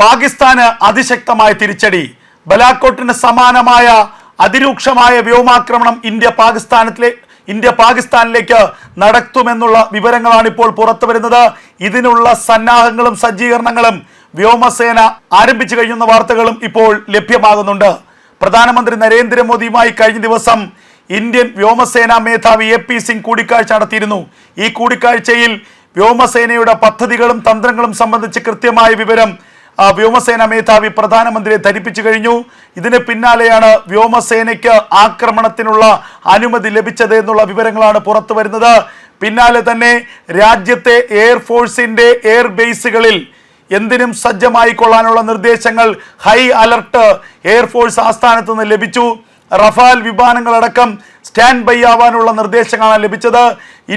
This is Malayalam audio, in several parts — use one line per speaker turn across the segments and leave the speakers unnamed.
പാകിസ്ഥാന് അതിശക്തമായ തിരിച്ചടി. ബലാക്കോട്ടിന് സമാനമായ അതിരൂക്ഷമായ വ്യോമാക്രമണം ഇന്ത്യ പാകിസ്ഥാനത്തിലെ ഇന്ത്യ പാകിസ്ഥാനിലേക്ക് നടത്തുമെന്നുള്ള വിവരങ്ങളാണ് ഇപ്പോൾ പുറത്തു വരുന്നത്. ഇതിനുള്ള സന്നാഹങ്ങളും സജ്ജീകരണങ്ങളും വ്യോമസേന ആരംഭിച്ചു കഴിയുന്ന വാർത്തകളും ഇപ്പോൾ ലഭ്യമാകുന്നുണ്ട്. പ്രധാനമന്ത്രി നരേന്ദ്രമോദിയുമായി കഴിഞ്ഞ ദിവസം ഇന്ത്യൻ വ്യോമസേനാ മേധാവി എ പി സിംഗ് കൂടിക്കാഴ്ച നടത്തിയിരുന്നു. ഈ കൂടിക്കാഴ്ചയിൽ വ്യോമസേനയുടെ പദ്ധതികളും തന്ത്രങ്ങളും സംബന്ധിച്ച് കൃത്യമായ വിവരം വ്യോമസേന മേധാവി പ്രധാനമന്ത്രിയെ ധരിപ്പിച്ചു കഴിഞ്ഞു. ഇതിന് പിന്നാലെയാണ് വ്യോമസേനയ്ക്ക് ആക്രമണത്തിനുള്ള അനുമതി ലഭിച്ചത് എന്നുള്ള വിവരങ്ങളാണ് പുറത്തു വരുന്നത്. പിന്നാലെ തന്നെ രാജ്യത്തെ എയർഫോഴ്സിന്റെ എയർ ബേസുകളിൽ എന്തിനും സജ്ജമായിക്കൊള്ളാനുള്ള നിർദ്ദേശങ്ങൾ ഹൈ അലർട്ട് എയർഫോഴ്സ് ആസ്ഥാനത്ത് നിന്ന് ലഭിച്ചു. റഫാൽ വിമാനങ്ങളടക്കം സ്റ്റാൻഡ് ബൈ ആവാനുള്ള നിർദ്ദേശങ്ങളാണ് ലഭിച്ചത്.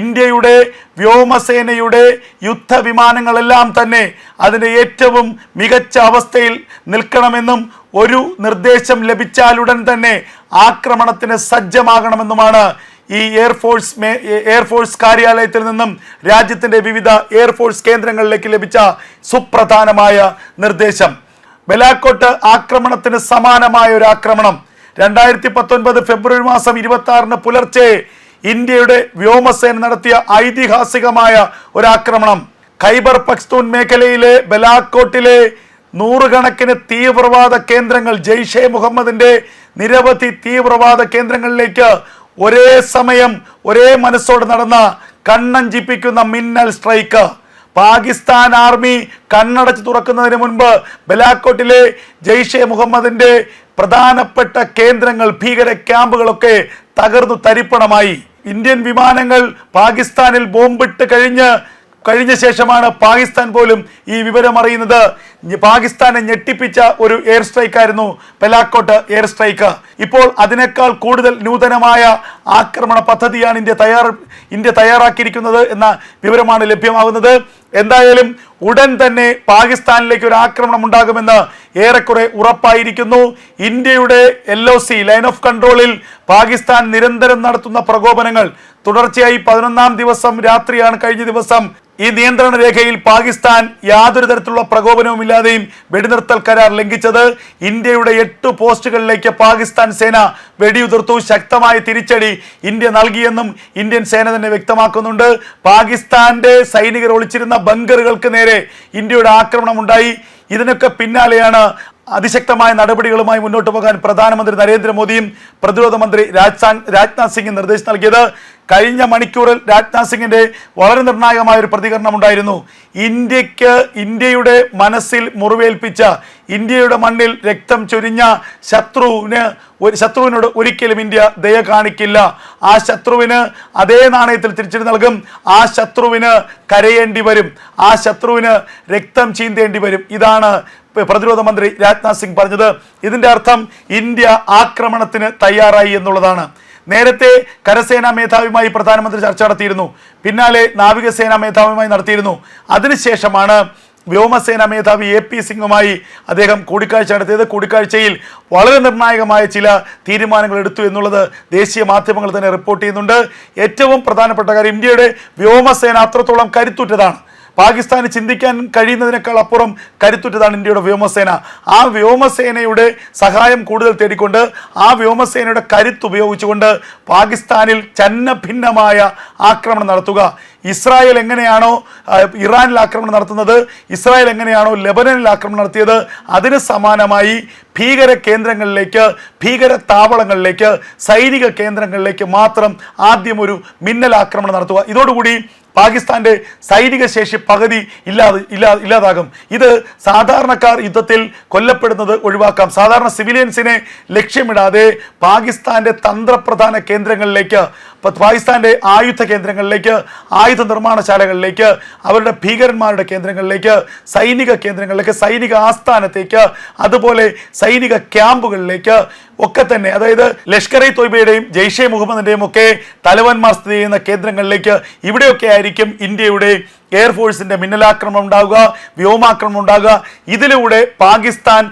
ഇന്ത്യയുടെ വ്യോമസേനയുടെ യുദ്ധ വിമാനങ്ങളെല്ലാം തന്നെ അതിന്റെ ഏറ്റവും മികച്ച അവസ്ഥയിൽ നിൽക്കണമെന്നും ഒരു നിർദ്ദേശം ലഭിച്ചാലുടൻ തന്നെ ആക്രമണത്തിന് സജ്ജമാകണമെന്നുമാണ് ഈ എയർഫോഴ്സ് എയർഫോഴ്സ് കാര്യാലയത്തിൽ നിന്നും രാജ്യത്തിന്റെ വിവിധ എയർഫോഴ്സ് കേന്ദ്രങ്ങളിലേക്ക് ലഭിച്ച സുപ്രധാനമായ നിർദ്ദേശം. ബലാക്കോട്ട് ആക്രമണത്തിന് സമാനമായ ഒരു ആക്രമണം രണ്ടായിരത്തി പത്തൊൻപത് ഫെബ്രുവരി മാസം ഇരുപത്തി ആറിന് പുലർച്ചെ ഇന്ത്യയുടെ വ്യോമസേന നടത്തിയ ഐതിഹാസികമായ ഒരു ആക്രമണം ഖൈബർ പഖ്തൂൺ മേഖലയിലെ ബലാക്കോട്ടിലെ നൂറുകണക്കിന് തീവ്രവാദ കേന്ദ്രങ്ങൾ ജെയ്ഷെ മുഹമ്മദിന്റെ നിരവധി തീവ്രവാദ കേന്ദ്രങ്ങളിലേക്ക് ഒരേ സമയം ഒരേ മനസ്സോടെ നടന്ന കണ്ണഞ്ചിപ്പിക്കുന്ന മിന്നൽ സ്ട്രൈക്ക്. പാകിസ്ഥാൻ ആർമി കണ്ണടച്ച് തുറക്കുന്നതിന് മുൻപ് ബലാക്കോട്ടിലെ ജെയ്ഷെ മുഹമ്മദിന്റെ പ്രധാനപ്പെട്ട കേന്ദ്രങ്ങൾ ഭീകര ക്യാമ്പുകളൊക്കെ തകർന്നു തരിപ്പണമായി. ഇന്ത്യൻ വിമാനങ്ങൾ പാകിസ്ഥാനിൽ ബോംബിട്ട് കഴിഞ്ഞ് കഴിഞ്ഞ ശേഷമാണ് പാകിസ്ഥാൻ പോലും ഈ വിവരം അറിയുന്നത്. പാകിസ്ഥാനെ ഞെട്ടിപ്പിച്ച ഒരു എയർ സ്ട്രൈക്ക് ആയിരുന്നു പെലാക്കോട്ട് എയർ സ്ട്രൈക്ക്. ഇപ്പോൾ അതിനേക്കാൾ കൂടുതൽ നൂതനമായ ആക്രമണ പദ്ധതിയാണ് ഇന്ത്യ തയ്യാർ ഇന്ത്യ തയ്യാറാക്കിയിരിക്കുന്നത് എന്ന വിവരമാണ് ലഭ്യമാകുന്നത്. എന്തായാലും ഉടൻ തന്നെ പാകിസ്ഥാനിലേക്ക് ഒരു ആക്രമണം ഉണ്ടാകുമെന്ന് ഏറെക്കുറെ ഉറപ്പായിരിക്കുന്നു. ഇന്ത്യയുടെ എൽ ലൈൻ ഓഫ് കൺട്രോളിൽ പാകിസ്ഥാൻ നിരന്തരം നടത്തുന്ന പ്രകോപനങ്ങൾ തുടർച്ചയായി പതിനൊന്നാം ദിവസം രാത്രിയാണ് കഴിഞ്ഞ ദിവസം ഈ നിയന്ത്രണ രേഖയിൽ പാകിസ്ഥാൻ യാതൊരു തരത്തിലുള്ള പ്രകോപനവുമില്ലാതെയും വെടിനിർത്തൽ കരാർ ലംഘിച്ചത്. ഇന്ത്യയുടെ എട്ട് പോസ്റ്റുകളിലേക്ക് പാകിസ്ഥാൻ സേന വെടിയുതിർത്തു. ശക്തമായ തിരിച്ചടി ഇന്ത്യ നൽകിയെന്നും ഇന്ത്യൻ സേന തന്നെ വ്യക്തമാക്കുന്നുണ്ട്. പാകിസ്ഥാന്റെ സൈനികർ ഒളിച്ചിരുന്ന ബങ്കറുകൾക്ക് നേരെ ഇന്ത്യയുടെ ആക്രമണം ഉണ്ടായി ഇതിനൊക്കെ പിന്നാലെയാണ് അതിശക്തമായ നടപടികളുമായി മുന്നോട്ട് പോകാൻ പ്രധാനമന്ത്രി നരേന്ദ്രമോദിയും പ്രതിരോധ മന്ത്രി രാജ്നാഥ് സിംഗും നിർദ്ദേശം നൽകിയത്. കഴിഞ്ഞ മണിക്കൂറിൽ രാജ്നാഥ് സിംഗിന്റെ വളരെ നിർണായകമായ ഒരു പ്രതികരണം ഉണ്ടായിരുന്നു ഇന്ത്യയ്ക്ക് ഇന്ത്യയുടെ മനസ്സിൽ മുറിവേൽപ്പിച്ച ഇന്ത്യയുടെ മണ്ണിൽ രക്തം ചൊരിഞ്ഞ ശത്രുവിന് ഒരു ശത്രുവിനോട് ഒരിക്കലും ഇന്ത്യ ദയ കാണിക്കില്ല. ആ ശത്രുവിന് അതേ നാണയത്തിൽ തിരിച്ചടി നൽകും. ആ ശത്രുവിന് കരയേണ്ടി വരും. ആ ശത്രുവിന് രക്തം ചീന്തേണ്ടി വരും. ഇതാണ് പ്രതിരോധ മന്ത്രി രാജ്നാഥ് സിംഗ് പറഞ്ഞത് ഇതിന്റെ അർത്ഥം ഇന്ത്യ ആക്രമണത്തിന് തയ്യാറായി എന്നുള്ളതാണ്. നേരത്തെ കരസേനാ മേധാവിയുമായി പ്രധാനമന്ത്രി ചർച്ച നടത്തിയിരുന്നു. പിന്നാലെ നാവികസേനാ മേധാവിയുമായി നടത്തിയിരുന്നു. അതിനുശേഷമാണ് വ്യോമസേനാ മേധാവി എ പി സിംഗുമായി അദ്ദേഹം കൂടിക്കാഴ്ച നടത്തിയത്. കൂടിക്കാഴ്ചയിൽ വളരെ നിർണായകമായ ചില തീരുമാനങ്ങൾ എടുത്തു എന്നുള്ളത് ദേശീയ മാധ്യമങ്ങൾ തന്നെ റിപ്പോർട്ട് ചെയ്യുന്നുണ്ട്. ഏറ്റവും പ്രധാനപ്പെട്ട കാര്യം ഇന്ത്യയുടെ വ്യോമസേന അത്രത്തോളം കരുത്തുറ്റതാണ്. പാകിസ്ഥാന് ചിന്തിക്കാൻ കഴിയുന്നതിനേക്കാൾ അപ്പുറം കരുത്തുറ്റതാണ് ഇന്ത്യയുടെ വ്യോമസേന. ആ വ്യോമസേനയുടെ സഹായം കൂടുതൽ തേടിക്കൊണ്ട് ആ വ്യോമസേനയുടെ കരുത്ത് ഉപയോഗിച്ചുകൊണ്ട് പാകിസ്ഥാനിൽ ചന്നഭിന്നമായ ആക്രമണം നടത്തുക. ഇസ്രായേൽ എങ്ങനെയാണോ ഇറാനിൽ ആക്രമണം നടത്തുന്നത് ഇസ്രായേൽ എങ്ങനെയാണോ ലെബനനിൽ ആക്രമണം നടത്തിയത് അതിന് സമാനമായി ഭീകര കേന്ദ്രങ്ങളിലേക്ക് ഭീകര താവളങ്ങളിലേക്ക് സൈനിക കേന്ദ്രങ്ങളിലേക്ക് മാത്രം ആദ്യം ഒരു മിന്നൽ ആക്രമണം നടത്തുക. ഇതോടുകൂടി പാകിസ്ഥാന്റെ സൈനിക ശേഷി പകുതി ഇല്ലാതെ ഇല്ലാ ഇല്ലാതാകും. ഇത് സാധാരണക്കാർ യുദ്ധത്തിൽ കൊല്ലപ്പെടുന്നത് ഒഴിവാക്കാം. സാധാരണ സിവിലിയൻസിനെ ലക്ഷ്യമിടാതെ പാകിസ്ഥാന്റെ തന്ത്രപ്രധാന കേന്ദ്രങ്ങളിലേക്ക് പാകിസ്ഥാന്റെ ആയുധ കേന്ദ്രങ്ങളിലേക്ക് ആയുധ നിർമ്മാണശാലകളിലേക്ക് അവരുടെ ഭീകരന്മാരുടെ കേന്ദ്രങ്ങളിലേക്ക് സൈനിക കേന്ദ്രങ്ങളിലേക്ക് സൈനിക ആസ്ഥാനത്തേക്ക് അതുപോലെ സൈനിക ക്യാമ്പുകളിലേക്ക് ഒക്കെ തന്നെ. അതായത് ലഷ്കർ ഇ തൊയ്ബയുടെയും ജെയ്ഷെ മുഹമ്മദിന്റെയും ഒക്കെ തലവന്മാർ സ്ഥിതി ചെയ്യുന്ന കേന്ദ്രങ്ങളിലേക്ക് ഇവിടെയൊക്കെ ആയിരിക്കും ഇന്ത്യയുടെ എയർഫോഴ്സിന്റെ മിന്നലാക്രമണം ഉണ്ടാവുക വ്യോമാക്രമണം ഉണ്ടാവുക. ഇതിലൂടെ പാകിസ്ഥാൻ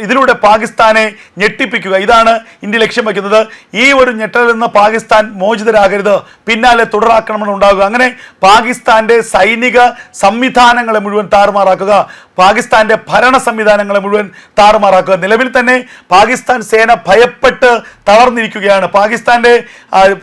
ഇതിലൂടെ പാകിസ്ഥാനെ ഞെട്ടിപ്പിക്കുക. ഇതാണ് ഇന്ത്യ ലക്ഷ്യം വയ്ക്കുന്നത്. ഈ ഒരു ഞെട്ടലിൽ നിന്ന് പാകിസ്ഥാൻ മോചിതരാകരുത്. പിന്നാലെ തുടരാക്രമണം ഉണ്ടാവുക. അങ്ങനെ പാകിസ്ഥാന്റെ സൈനിക സംവിധാനങ്ങളെ മുഴുവൻ താറുമാറാക്കുക. പാകിസ്ഥാന്റെ ഭരണ സംവിധാനങ്ങളെ മുഴുവൻ താറുമാറാക്കുക. നിലവിൽ തന്നെ പാകിസ്ഥാൻ സേന ഭയപ്പെട്ട് തളർന്നിരിക്കുകയാണ്. പാകിസ്ഥാന്റെ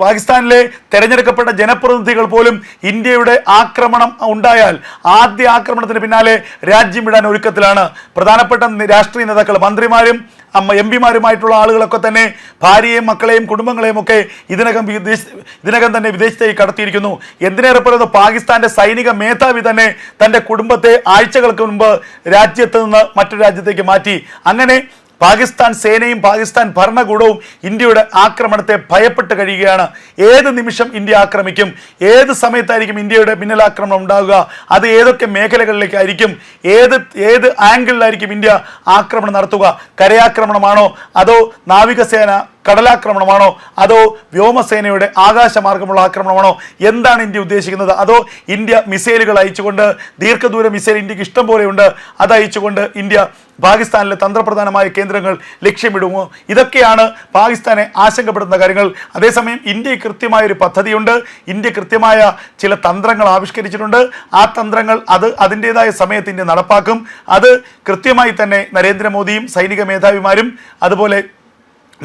പാകിസ്ഥാനിലെ തെരഞ്ഞെടുക്കപ്പെട്ട ജനപ്രതിനിധികൾ പോലും ഇന്ത്യയുടെ ആക്രമണം ഉണ്ടായാൽ ആദ്യ ആക്രമണത്തിന് പിന്നാലെ രാജ്യം വിടാൻ ഒരുക്കത്തിലാണ്. പ്രധാനപ്പെട്ട രാഷ്ട്രീയ നേതാക്കൾ മന്ത്രിമാരും അമ്മ എം പിമാരുമായിട്ടുള്ള ആളുകളൊക്കെ തന്നെ ഭാര്യയെയും മക്കളെയും കുടുംബങ്ങളെയും ഒക്കെ ഇതിനകം വിദേശ ഇതിനകം തന്നെ വിദേശത്തേക്ക് കടത്തിയിരിക്കുന്നു. എന്തിനേറെ പറയുന്നത് പാകിസ്ഥാന്റെ സൈനിക മേധാവി തന്നെ തന്റെ കുടുംബത്തെ ആഴ്ചകൾക്ക് മുമ്പ് രാജ്യത്ത് നിന്ന് മറ്റൊരു രാജ്യത്തേക്ക് മാറ്റി. അങ്ങനെ പാകിസ്ഥാൻ സേനയും പാകിസ്ഥാൻ ഭരണകൂടവും ഇന്ത്യയുടെ ആക്രമണത്തെ ഭയപ്പെട്ട് കഴിയുകയാണ്. ഏത് നിമിഷം ഇന്ത്യ ആക്രമിക്കും? ഏത് സമയത്തായിരിക്കും ഇന്ത്യയുടെ മിന്നലാക്രമണം ഉണ്ടാവുക? അത് ഏതൊക്കെ മേഖലകളിലേക്കായിരിക്കും? ഏത് ഏത് ആംഗിളിലായിരിക്കും ഇന്ത്യ ആക്രമണം നടത്തുക? കരയാക്രമണമാണോ? അതോ നാവികസേന കടലാക്രമണമാണോ? അതോ വ്യോമസേനയുടെ ആകാശമാർഗമുള്ള ആക്രമണമാണോ? എന്താണ് ഇന്ത്യ ഉദ്ദേശിക്കുന്നത്? അതോ ഇന്ത്യ മിസൈലുകൾ അയച്ചുകൊണ്ട് ദീർഘദൂര മിസൈൽ ഇന്ത്യയ്ക്ക് ഇഷ്ടം പോലെയുണ്ട് അത് അയച്ചുകൊണ്ട് ഇന്ത്യ പാകിസ്ഥാനിലെ തന്ത്രപ്രധാനമായ കേന്ദ്രങ്ങൾ ലക്ഷ്യമിടുമോ? ഇതൊക്കെയാണ് പാകിസ്ഥാനെ ആശങ്കപ്പെടുന്ന കാര്യങ്ങൾ. അതേസമയം ഇന്ത്യ കൃത്യമായ ഒരു പദ്ധതിയുണ്ട്. ഇന്ത്യ കൃത്യമായ ചില തന്ത്രങ്ങൾ ആവിഷ്കരിച്ചിട്ടുണ്ട്. ആ തന്ത്രങ്ങൾ അത് അതിന്റെതായ സമയത്ത് ഇന്ത്യ നടപ്പാക്കും. അത് കൃത്യമായി തന്നെ നരേന്ദ്രമോദിയും സൈനിക മേധാവിമാരും അതുപോലെ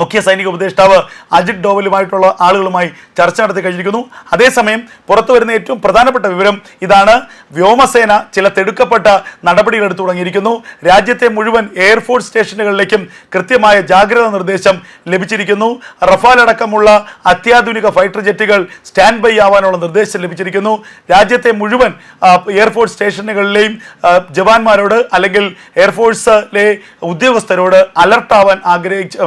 മുഖ്യ സൈനിക ഉപദേഷ്ടാവ് അജിത് ഡോവലുമായിട്ടുള്ള ആളുകളുമായി ചർച്ച നടത്തി കഴിഞ്ഞിരിക്കുന്നു. അതേസമയം പുറത്തു വരുന്ന ഏറ്റവും പ്രധാനപ്പെട്ട വിവരം ഇതാണ്. വ്യോമസേന ചില തെടുക്കപ്പെട്ട നടപടികൾ എടുത്തു തുടങ്ങിയിരിക്കുന്നു. രാജ്യത്തെ മുഴുവൻ എയർഫോഴ്സ് സ്റ്റേഷനുകളിലേക്കും കൃത്യമായ ജാഗ്രതാ നിർദ്ദേശം ലഭിച്ചിരിക്കുന്നു. റഫാൽ അടക്കമുള്ള അത്യാധുനിക ഫൈറ്റർ ജെറ്റുകൾ സ്റ്റാൻഡ് ബൈ ആവാനുള്ള നിർദ്ദേശം ലഭിച്ചിരിക്കുന്നു. രാജ്യത്തെ മുഴുവൻ എയർഫോഴ്സ് സ്റ്റേഷനുകളിലെയും ജവാന്മാരോട് അല്ലെങ്കിൽ എയർഫോഴ്സിലെ ഉദ്യോഗസ്ഥരോട് അലർട്ടാവാൻ ആഗ്രഹിച്ച്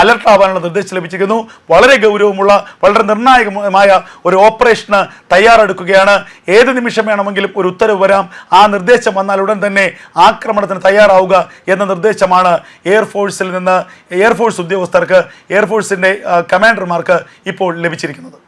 അലർട്ട് ആവാനുള്ള നിർദ്ദേശം ലഭിച്ചിരിക്കുന്നു. വളരെ ഗൗരവമുള്ള വളരെ നിർണായകമായ ഒരു ഓപ്പറേഷന് തയ്യാറെടുക്കുകയാണ്. ഏത് നിമിഷം വേണമെങ്കിലും ഒരു ഉത്തരവ് വരാം. ആ നിർദ്ദേശം വന്നാൽ ഉടൻ തന്നെ ആക്രമണത്തിന് തയ്യാറാവുക എന്ന നിർദ്ദേശമാണ് എയർഫോഴ്സിൽ നിന്ന് എയർഫോഴ്സ് ഉദ്യോഗസ്ഥർക്ക് എയർഫോഴ്സിന്റെ കമാൻഡർമാർക്ക് ഇപ്പോൾ ലഭിച്ചിരിക്കുന്നത്.